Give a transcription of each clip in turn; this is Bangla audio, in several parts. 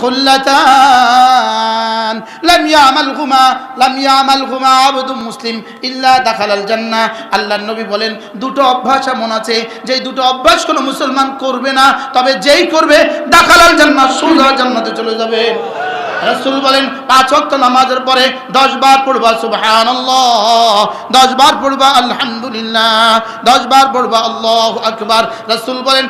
খুল্লাতান। লাম ইয়ামালহুমা লাম ইয়ামালহুমা আবদু মুসলিম ইল্লা দাখালাল জান্নাহ। আল্লাহর নবী বলেন, দুটো অভ্যাস এমন আছে যে দুটো অভ্যাস কোনো মুসলমান করবে না, তবে যেই করবে, দাখালাল জান্নাহ, সোজা জান্নাতে চলে যাবে। রসুল বলেন, পাঁচ ওয়াক্ত নামাজের পরে দশ বার পড়বা, সুবহানাল্লাহ। দশ বার পড়বা, আলহামদুলিল্লাহ। দশ বার পড়বা, আল্লাহ আকবার। রসুল বলেন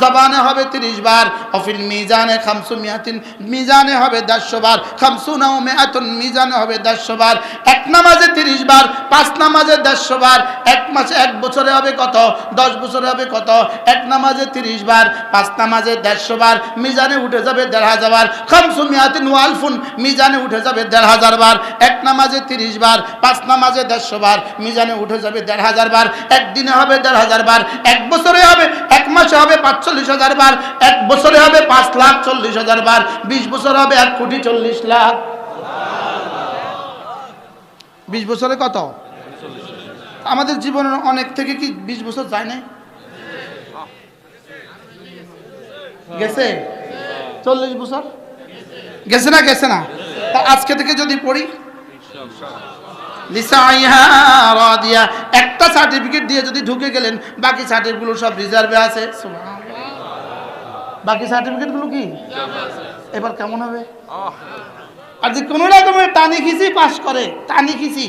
জবানে হবে 30 বার। অফিল মিজানে খামসু মিয়াতিন। মিজানে হবে 100 বার। খামসুনা ও মিয়াতুন। মিজানে হবে 100 বার। এক নামাজে 30 বার। পাঁচ নামাজে 100 বার। এক মাসে এক বছরে হবে কত? 10 বছরে হবে কত? এক নামাজে 30 বার। পাঁচ নামাজে 150 বার। মিজানে উঠে যাবে দেড় হাজার বার। খামসু ওয়ালফুন মিজানে উঠে যাবে দেড় হাজার বার। এক নামাজে 30 বার, পাঁচ নামাজে 150 বার, মিজানে উঠে যাবে দেড় হাজার বার। একদিনে হবে দেড় হাজার বার, এক বছরে হবে, এক মাসে হবে পাঁচচল্লিশ হাজার বার। এক বছরে হবে পাঁচ লাখ চল্লিশ হাজার বার। বিশ বছর হবে এক কোটি চল্লিশ লাখ। বিশ বছরে কত? আমাদের জীবনের অনেক থেকে কি বিশ বছর যায় নাই? গেছে? চল্লিশ বছর? গেছে না গেছে না? তা আজকে থেকে যদি পড়ি? একটা সার্টিফিকেট দিয়ে যদি ঢুকে গেলেন, বাকি সার্টিফিকেটগুলো সব রিজার্ভে আছে। বাকি সার্টিফিকেটগুলো কি? এবার কেমন হবে? আর যে কোনো রকমের টানি খিচি পাস করে টানি খিচি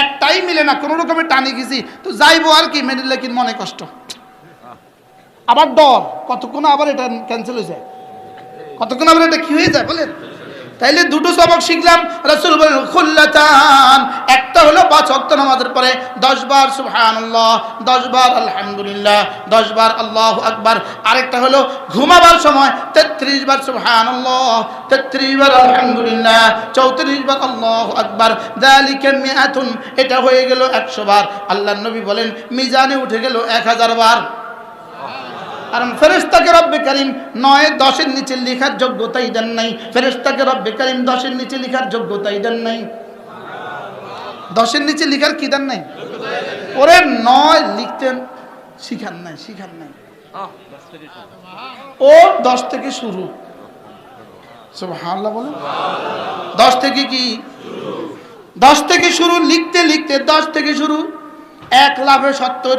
একটাই মিলে না, কোনো রকমের টানি খিচি তো যাইবো আর কি মেডিলে কি মনে কষ্ট। আবার ডর কতক্ষণ আবার এটা ক্যান্সেল হয়ে যায়। কতক্ষণ আবার এটা কি হয়ে যায় বলেন? তাইলে দুটো সবক শিখলাম, রসুল বলেন, খুল্লাতান। একটা হলো পাঁচ অক্ত নামাজের পরে দশ বার সুবহানাল্লাহ দশ বার আলহামদুলিল্লাহ দশ বার আল্লাহ আকবার। আরেকটা হলো ঘুমাবার সময় তেত্রিশ বার সুবহানাল্লাহ তেত্রিশ বার আলহামদুলিল্লাহ চৌত্রিশ বার আল্লাহ আকবার। দালিকে মিয়াতুন, এটা হয়ে গেল একশো বার। আল্লাহ নবী বলেন, মিজানে উঠে গেল এক হাজার বার। কারণ ফেরেস্তাকে রব্বে করিম নয়, দশের নিচে লেখার যোগ্যতাই দেন নাই। ফেরেস্তাকে রব্বে করিম দশের নিচে লেখার যোগ্যতাই দেন নাই। দশের নিচে লেখার কি দেন নাই? ওরে নয় লিখতেন শিখান নাই শিখান নাই। ও দশ থেকে শুরু। সুবহানাল্লাহ বলেন। দশ থেকে কি? দশ থেকে শুরু, লিখতে লিখতে দশ থেকে শুরু। এক লাভে সত্তর।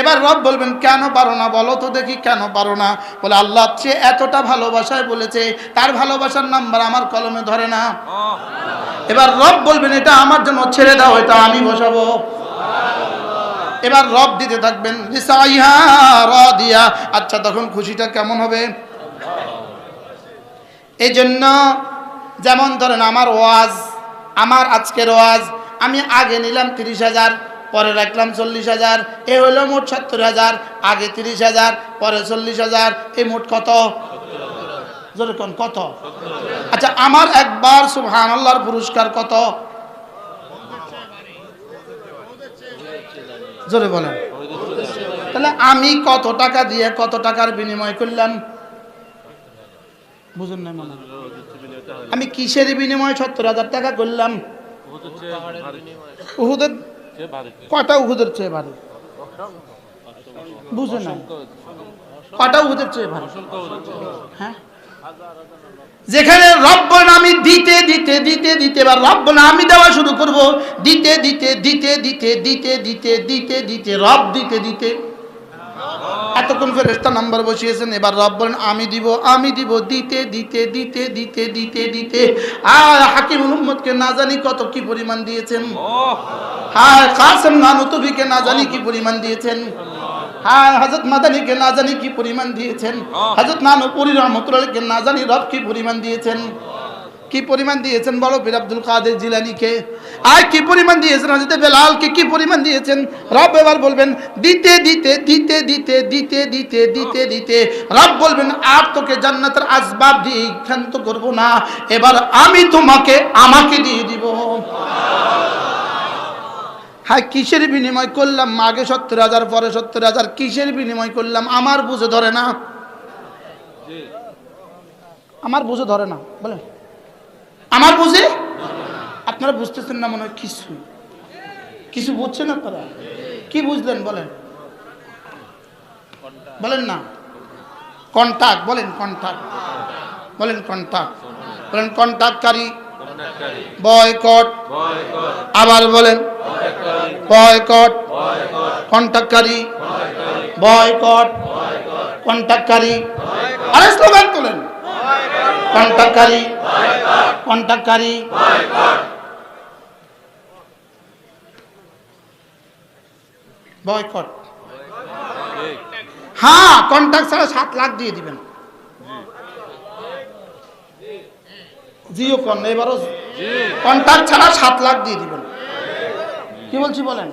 এবার রব বলবেন কেন পারো না? বলো তো দেখি কেন পারো না? বলে আল্লাহ সে এতটা ভালোবাসায় বলেছে তার ভালোবাসার নাম্বার আমার কলমে ধরে না। এবার রব বলবেন এটা আমার জন্য ছেড়ে দাও এটা আমি বসাবো। এবার রব দিতে থাকবেন দিয়া আচ্ছা তখন খুশিটা কেমন হবে? এই জন্য যেমন ধরেন আমার ওয়াজ আমার আজকের ওয়াজ আমি আগে নিলাম তিরিশ হাজার। পরে রাখলাম চল্লিশ হাজার, এ হলো মোট সত্তর হাজার, আগে তিরিশ হাজার, পরে চল্লিশ হাজার এই মোট কত? যেরকম কত? আচ্ছা আমার একবার আল্লাহর পুরস্কার কত? জোরে বলেন। তাহলে আমি কত টাকা দিয়ে কত টাকার বিনিময় করলাম? বুঝুন না আমি কিসের বিনিময়ে সত্তর হাজার টাকা করলাম? উহুদের কটা উহুদের চেয়ে ভারী বুঝে না কটা চেয়ে ভারী হ্যাঁ যেখানে রব্য আমি দিতে দিতে দিতে দিতে বা রব্য আমি দেওয়া শুরু করব দিতে দিতে দিতে দিতে দিতে দিতে দিতে দিতে রব দিতে দিতে এতক্ষণ ফেরেস্তা নাম্বার বসিয়েছেন, এবার রব বলেন, আমি দিব আমি দিব, দিতে দিতে দিতে দিতে দিতে দিতে। আর হাকিম মোহাম্মদকে না জানি কত কি পরিমাণ দিয়েছেন। হ্যাঁ কাসেম নানুতুবিকে না জানি কি পরিমাণ দিয়েছেন। হ্যাঁ হজরত মাদানিকে না জানি কি পরিমাণ দিয়েছেন। হজরত নানুপুরি রহমতুল্লাহকে না জানি রব কি পরিমাণ দিয়েছেন। কি পরিমাণ দিয়েছেন বলো? পীর আব্দুল কাদের জিলানিকে। আর কি পরিমাণ দিয়েছেন হজরত বেলালকে? কি পরিমাণ দিয়েছেন? রব এবার বলবেন, দিতে দিতে দিতে দিতে দিতে দিতে দিতে দিতে। রব বলবেন, আর তোকে জান্নাতের আসবাব দিয়ে ক্ষান্ত করব না। এবার আমি তোমাকে, আমাকে দিয়ে দিব। হ্যাঁ কিসের বিনিময় করলাম? আগে সত্তর হাজার, পরে সত্তর হাজার, কিসের বিনিময় করলাম? আমার বুঝে ধরে না। আমার বুঝে ধরে না, বলেন। আমার বুঝে? আপনারা বুঝতেছেন না মনে হয় কিছু। কিছু বুঝছেন আপনারা? কি বুঝলেন বলেন। বলেন না। কন্টাক্ট, বলেন কন্টাক্ট। বলেন কন্টাক্ট। বলেন কন্টাক্টকারী। বয়কট। আবার বলেন। বয়কট। কন্টাক্টকারী। বয়কট। কন্টাক্টকারী। আরে স্লোগান তোলেন। কন্টাক্টকারী। কন্টাক্টকারী বয়কট। হ্যাঁ কন্ট্যাক্ট ছাড়া সাত লাখ দিয়ে দিবেন। জিও কন, এবারও কন্ট্যাক্ট ছাড়া সাত লাখ দিয়ে দিবেন। কি বলছি বলেন?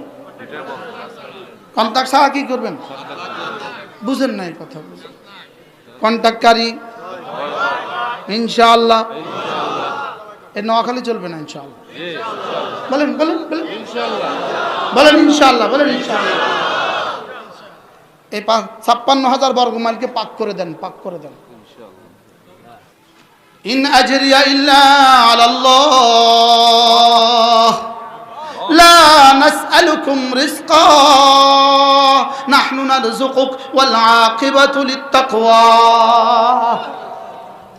কন্ট্যাক্ট ছাড়া কি করবেন? বুঝেন না এই কথা। কন্ট্যাক্টকারী ইনশাআল্লাহ। এর নোয়াখালী চলবে না ইনশাল্লাহ বলেন বলেন বলেন। ইনশাল্লাহ বলেন ইনশাল্লাহ এই ছাপ্পান্ন হাজার বর্গ মাইলকে পাক করে দেন পাক করে দেন। ইন আজরিয়া ইল্লা নাহনু নারযুকুক ওয়াল আকিবাতু লিত্তাকওয়া।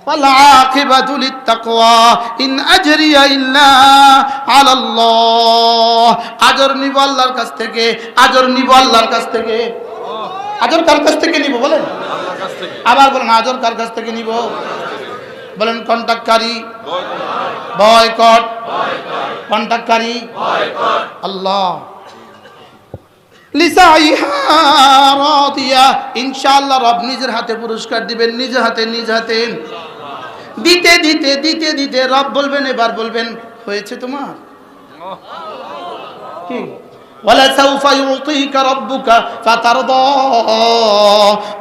والعاقبة للتقوى إن أجري إلا على الله আজর নিব আল্লাহর কাছ থেকে আজর নিব আল্লাহর কাছ থেকে আজর কার কাছ থেকে নিব বলেন আবার বলেন আজর কার কাছ থেকে নিব বলেন কন্টাক্টকারী বয়কট কন্টাক্টকারী আল্লাহ ইনশাআল্লাহ রব নিজের হাতে পুরস্কার দিবেন নিজের হাতে নিজ হাতে দিতে দিতে দিতে দিতে রব বলবেন এবার বলবেন হয়েছে তোমার কি ولسوف يعطيك ربك فترضى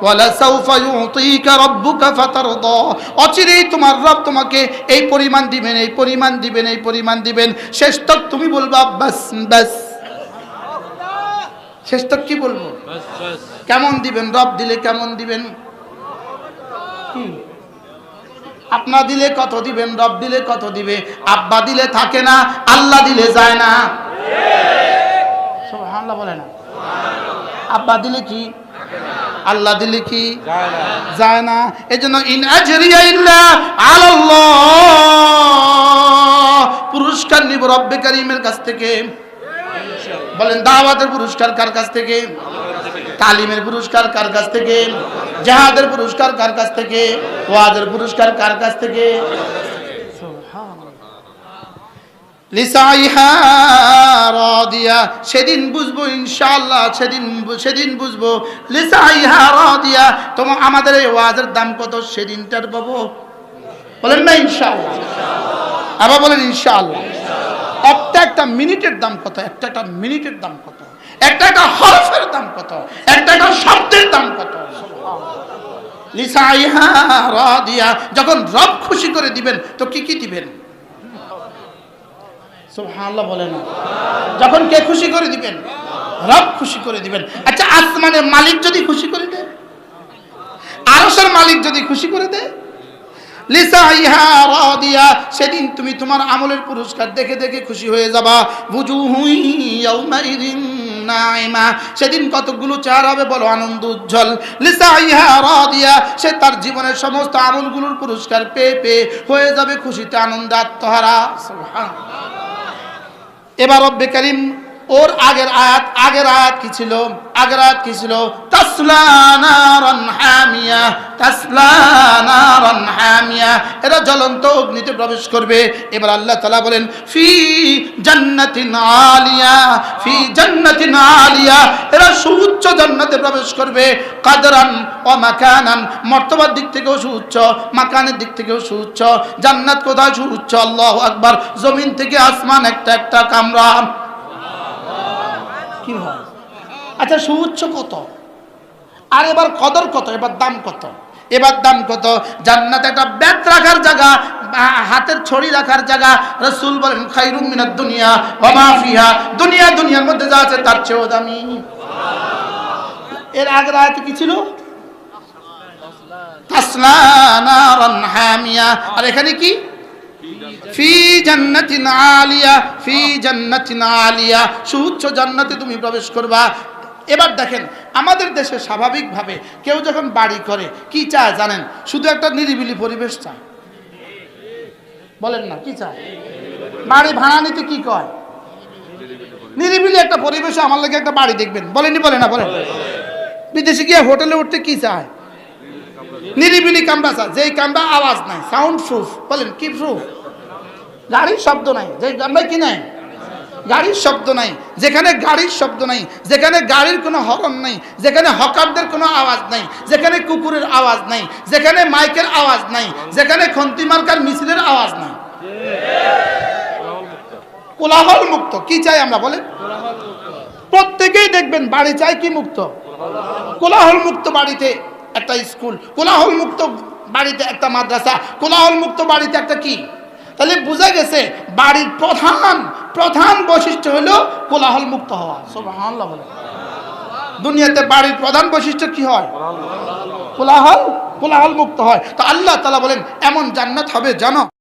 ولسوف يعطيك ربك فترضى অচিরেই তোমার রব তোমাকে এই পরিমাণ দিবেন এই পরিমাণ দিবেন এই পরিমাণ দিবেন শেষ তক তুমি বলবা বাস বাস শেষ তক কি বলব? কেমন দিবেন? রব দিলে কেমন দিবেন? আপনা দিলে কত দিবেন? রব দিলে কত দিবে? আব্বা দিলে থাকে না আল্লাহ দিলে যায় না। সুবহানাল্লাহ বলে না। আব্বা দিলে কি? আল্লাহ দিলে কি? যায় না। এই জন্য ইন আজরিয়া ইল্লা আলাল্লাহ। পুরস্কার নিব রব্বে কারিমের কাছ থেকে। বলেন, দাওয়াতের পুরস্কার কার কাছ থেকে? তালিমের পুরস্কার কার কাছ থেকে? জাহাদের পুরস্কার কার কাছ থেকে? ওয়াজের পুরস্কার কার কাছ থেকে? সেদিন বুঝব ইনশাআল্লাহ, সেদিন সেদিন বুঝব। লিসাইহা রাদিয়া তোমার আমাদের এই ওয়াজের দাম কত? সেদিনটার পাবো। বলেন না ইনশাআল্লাহ। আবার বলেন ইনশাআল্লাহ। একটা মিনিটের দাম কত? একটা একটা মিনিটের দাম কত? একটা একটা হরফের দাম কত? একটা একটা শব্দের দাম কত? যখন রব খুশি করে দিবেন, তো কি কি দিবেন? বলে না যখন কে খুশি করে দিবেন? রব খুশি করে দিবেন। আচ্ছা আসমানের মালিক যদি খুশি করে দেয়? আরশের মালিক যদি খুশি করে দেয়? সেদিন তুমি তোমার আমলের পুরস্কার দেখে দেখে খুশি হয়ে যাবা। ইয়াউমাইদিন নাইমা, সেদিন কতগুলো চেহারা হবে বলো আনন্দ উজ্জ্বল। লিসা লিসাইহা রাদিয়া, সে তার জীবনের সমস্ত আমলগুলোর পুরস্কার পেয়ে পেয়ে হয়ে যাবে খুশিতে আনন্দে আত্মহারা। এবার রব্বে করিম ওর আগের আয়াত আগের আয়াত কি ছিল? আগের আয়াত কি ছিল? এরা জ্বলন্ত অগ্নিতে প্রবেশ করবে। এবার আল্লাহ তাআলা বলেন, ফি জান্নাতিন আলিয়া, ফি জান্নাতিন আলিয়া। এরা সুউচ্চ জান্নাতে প্রবেশ করবে। কাদরান ও মাকানান, মর্তবার দিক থেকেও সুউচ্চ, মাকানের দিক থেকেও সুউচ্চ। জান্নাত কোথায় সুউচ্চ? আল্লাহ আকবার। জমিন থেকে আসমান একটা একটা কামরা কি হয়। আচ্ছা সুউচ্চ কত? আর এবার কদর কত? এবার দাম কত? এবার দাম কত? জান্নাত একটা ব্যাত রাখার জায়গা হাতের ছড়ি রাখার জায়গা। রসুল বলেন খাইরুম মিনাদ দুনিয়া ফিহা। দুনিয়া, দুনিয়ার মধ্যে যা আছে তার চেয়েও দামি। এর আগের আয়াতে কি ছিল? আর এখানে কি? ফি জান্নাতিন আলিয়া, ফি আলিয়া। সুউচ্চ জান্নাতে তুমি প্রবেশ করবা। এবার দেখেন, আমাদের দেশে স্বাভাবিকভাবে কেউ যখন বাড়ি করে, কি চায় জানেন? শুধু একটা নিরিবিলি পরিবেশ চায়। বলেন না, কি চায়? বাড়ি ভাড়া নিতে কি কয়? নিরিবিলি একটা পরিবেশে আমার লাগে একটা বাড়ি দেখবেন। বলেনি বলে না, বলেন। বিদেশে গিয়ে হোটেলে উঠতে কি চায়? নিরিবিলি কামরা চায়। যেই কামরা আওয়াজ নাই সাউন্ড প্রুফ বলেন, কি প্রুফ গাড়ির শব্দ নাই। যে কামরা কি নাই? গাড়ির শব্দ নাই। যেখানে গাড়ির শব্দ নাই, যেখানে গাড়ির কোনো হরন নাই, যেখানে হকারদের কোনো আওয়াজ নাই, যেখানে কুকুরের আওয়াজ নাই, যেখানে মাইকের আওয়াজ নাই, যেখানে খন্তি মার্কার মিছিলের আওয়াজ নাই। কোলাহল মুক্ত। কি চাই আমরা বলে প্রত্যেকেই দেখবেন বাড়ি চাই কি মুক্ত? কোলাহল মুক্ত বাড়িতে একটা স্কুল, কোলাহল মুক্ত বাড়িতে একটা মাদ্রাসা, কোলাহল মুক্ত বাড়িতে একটা কি? তাহলে বোঝা গেছে বাড়ির প্রধান প্রধান বৈশিষ্ট্য হলো কোলাহল মুক্ত হওয়া। বলে। দুনিয়াতে বাড়ির প্রধান বৈশিষ্ট্য কি হয়? কোলাহল কোলাহল মুক্ত হয়। তো আল্লাহ তালা বলেন, এমন জান্নাত হবে জানো।